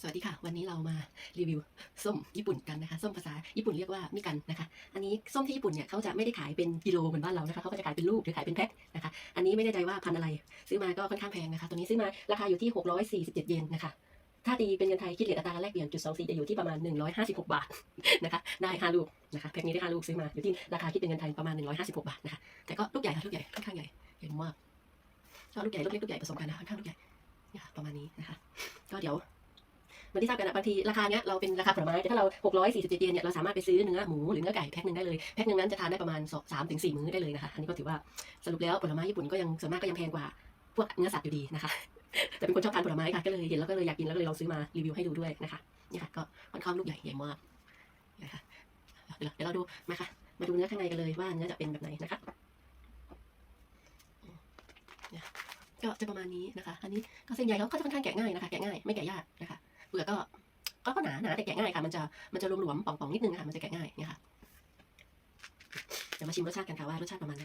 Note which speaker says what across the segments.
Speaker 1: สวัสดีค่ะ วันนี้เรามารีวิวส้มญี่ปุ่นกันนะคะ ส้มภาษาญี่ปุ่นเรียกว่ามิกันนะคะ อันนี้ส้มที่ญี่ปุ่นเนี่ยเขาจะไม่ได้ขายเป็นกิโลเหมือนบ้านเรานะคะเขาก็จะขายเป็นลูกหรือขายเป็นแพ็คนะคะ อันนี้ไม่แน่ใจว่าพันอะไร ซื้อมาก็ค่อนข้างแพงนะคะ ตัวนี้ซื้อมาราคาอยู่ที่ 647 เยนนะคะถ้าตีเป็นเงินไทยคิดเลทอัตราการแลกเปลี่ยนจุดสองสี่จะอยู่ที่ประมาณ 156 บาทนะคะได้ห้าลูกนะคะแพ็คนี้ได้ห้าลูกซื้อมาอยู่ที่ราคาคิดเป็นเงินไทยประมาณ 156 บาทนะคะแต่ก็ลูกใหญ่ค่ะลูกใหญ่ค่อนข้างใหญ่ใหญ่มากก็ลูกใหญ่ลูกเล็กลูกใหญ่ผสมกันนะคะค่อนข้างลูกใหญ่ประมาณนี้นะคะก็เดี๋ยว เหมันที่ทราบกันนะบางทีราคาเนี้ยเราเป็นราคาผลไม้แต่ถ้าเรา 647 เยนเนี่ยเราสามารถไปซื้อเนื้อหมูหรือเนื้อไก่แพ็คหนึ่งได้เลยแพ็คหนึ่งนั้นจะทานได้ประมาณสามถึงสี่มื้อได้เลยนะคะอันนี้ก็ถือว่าสรุปแล้วผลไม้ญี่ปุ่นก็ยังส่วนมากก็ยังแพงกว่าพวกเนื้อสัตว์อยู่ดีนะคะแต่เป็นคนชอบทานผลไม้ค่ะก็เลยเห็นแล้วก็เลยอยากกินแล้วก็เลยลองซื้อมารีวิวให้ดูด้วยนะคะนี่ค่ะก็ค่อนข้างลูกใหญ่ใหญ่มากนะคะเดี๋ยวเราดูมาค่ะมาดูเนื้อข้างในกันเลยว่าเนื้อจะเป็นแบบไหนนะคะก็จะประมาณนี้นะคะ อันนี้ก็เส้นใยเขาก็จะค่อนข้างแกะง่ายนะคะ แกะง่ายไม่แกะยากนะคะ เปลือกก็ก็หนาหนาแต่แกะง่ายค่ะ มันจะมันจะหลวมๆป่องๆนิดนึงค่ะ มันจะแกะง่ายเนี่ยค่ะ เดี๋ยวมาชิมรสชาติกันค่ะว่ารสชาติประมาณไหน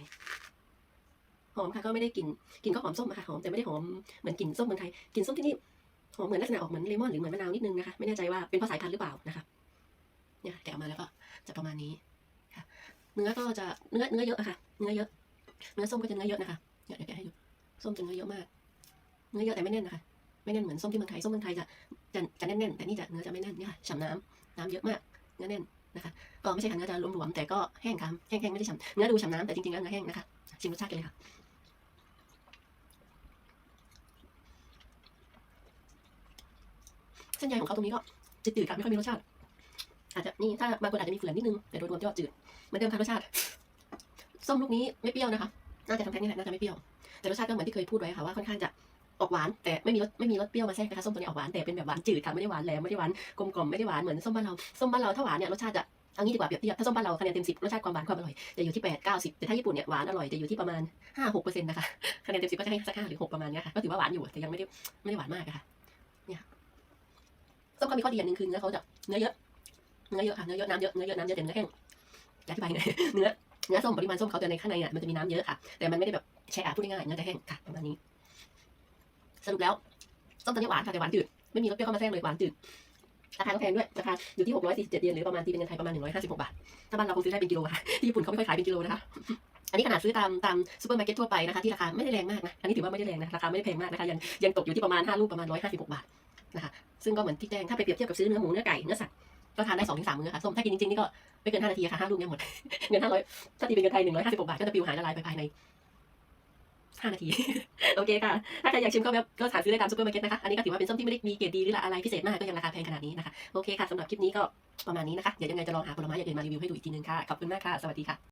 Speaker 1: หอมค่ะก็ไม่ได้กลิ่นกลิ่นก็หอมส้มอะค่ะหอมแต่ไม่ได้หอมเหมือนกลิ่นส้มเมืองไทยกลิ่นส้มที่นี่หอมเหมือนลักษณะออกเหมือนเลมอนหรือเหมือนมะนาวนิดนึงนะคะไม่แน่ใจว่าเป็นเพราะสายพันธุ์หรือเปล่านะคะเนี่ยแกะออกมาแล้วก็จะประมาณนี้ค่ะ เนื้อก็จะเนื้อเนื้อเยอะอะค่ะ เนื้อเยอะ เนื้อส้มก็จะเนื้อเยอะนะคะเนี่ยเดี๋ยวแกะให้ดูส้มจะเนื้อเยอะมาก เนื้อเยอะแต่ไม่แน่นนะคะ ไม่แน่นเหมือนส้มที่เมืองไทย ส้มเมืองไทยจะจะจะแน่นๆ แต่นี่จะเนื้อจะไม่แน่นเนี่ยค่ะฉ่ำน้ำน้ำเยอะมาก เนื้อแน่นนะคะ ก็ไม่ใช่ค่ะเนื้อจะหลวมๆแต่ก็แห้งค่ะแห้งๆไม่ได้ฉ่ำเนื้อดูฉ่ำน้ำแต่จริงๆแล้วเนื้อแห้งนะคะ ชิมรสชาติกันเลยค่ะเส้นใยของเขาตรงนี้ก็จืดๆค่ะไม่ค่อยมีรสชาติ อาจจะนี่ถ้าบางคนอาจจะมีฝืนนิดนึงแต่โดยรวมก็จืดเหมือนเดิมค่ะรสชาติส้มลูกนี้ไม่เปรี้ยวนะคะ น่าจะทำแพ็คนี่แหละน่าจะไม่เปรี้ยวแต่รสชาติก็เหมือนที่เคยพูดไว้ค่ะว่าค่อนข้างจะ ออกหวานแต่ไม่มีรสไม่มีรสเปรี้ยวมาแทรกนะคะส้มตัวนี้ออกหวานแต่เป็นแบบหวานจืดค่ะไม่ได้หวานแหลมไม่ได้หวานกลมกล่อมไม่ได้หวานเหมือนส้มบ้านเราส้มบ้านเราถ้าหวานเนี่ยรสชาติจะเอางี้ดีกว่าเปรียบเทียบถ้าส้มบ้านเราคะแนนเต็มสิบรสชาติความหวานความอร่อยจะอยู่ที่แปดเก้าสิบแต่ถ้าญี่ปุ่นเนี่ยหวานอร่อยจะอยู่ที่ประมาณห้าหกเปอร์เซ็นต์นะคะคะแนนเต็มสิบก็จะให้สักห้าหรือหกประมาณเนี้ยค่ะก็ถือว่าหวานอยู่แต่ยังไม่ได้ไม่ได้หวานมากค่ะเนี่ยส้มก็มีข้อดีอย่างหนึ่งคือเนื้อเขาจะเนื้อเยอะเนื้อเยอะค่ะเนื้อเยอะน้ำเยอะเนื้อเยอะน้ำเยอะแต่เนื้อแห้งจะอธิบายไงเนื้อเนื้อส้มปริมาณส้มเขาจะในข้างในเนี่ยมันจะมีน้ำเยอะค่ะ แต่มันไม่ได้แบบแช่พูดง่ายๆเนื้อจะแห้งค่ะประมาณนี้ สรุปแล้วส้มตัวนี้หวานค่ะแต่หวานจืดไม่มีรสเปรี้ยวเข้ามาแทรกเลยหวานจืดราคาก็แพงด้วยราคาอยู่ที่ 647 เยนหรือประมาณตีเป็นเงินไทยประมาณ 156 บาท ถ้าบ้านเราคงซื้อได้เป็นกิโลค่ะที่ญี่ปุ่นเขาไม่ค่อยขายเป็นกิโลนะคะ อันนี้ขนาดซื้อตามตามซูเปอร์มาร์เก็ตทั่วไปนะคะที่ราคาไม่ได้แรงมากนะ อันนี้ถือว่าไม่ได้แรงนะราคาไม่ได้แพงมากนะคะยังยังตกอยู่ที่ประมาณ 5 ลูกประมาณ 156 บาทนะคะ ซึ่งก็เหมือนที่แจ้งถ้าไปเปรียบเทียบกับซื้อเนื้อหมูเนื้อไก่เนื้อสัตว์ก็ทานได้2-3ถึงมื้อค่ะส้มถ้ากินจริงๆนี่ก็ไม่เกิน5นาทีค่ะห้าลูกเนี่ยหมดเงิน500ถ้าตีเป็นเงินไทย156บาทก็จะปิวหายละลายไปภายใน 5 นาที โอเคค่ะ ถ้าใครอยากชิมก็แบบก็หาซื้อได้ตามซูเปอร์มาร์เก็ตนะคะ อันนี้ก็ถือว่าเป็นส้มที่ไม่ได้มีเกรดดีหรืออะไรพิเศษมากก็ยังราคาแพงขนาดนี้นะคะ โอเคค่ะสำหรับคลิปนี้ก็ประมาณนี้นะคะ เดี๋ยวยังไงจะลองหาผลไม้อย่างอื่นมารีวิวให้ดูอีกทีนึงค่ะ ขอบคุณมากค่ะ สวัสดีค่ะ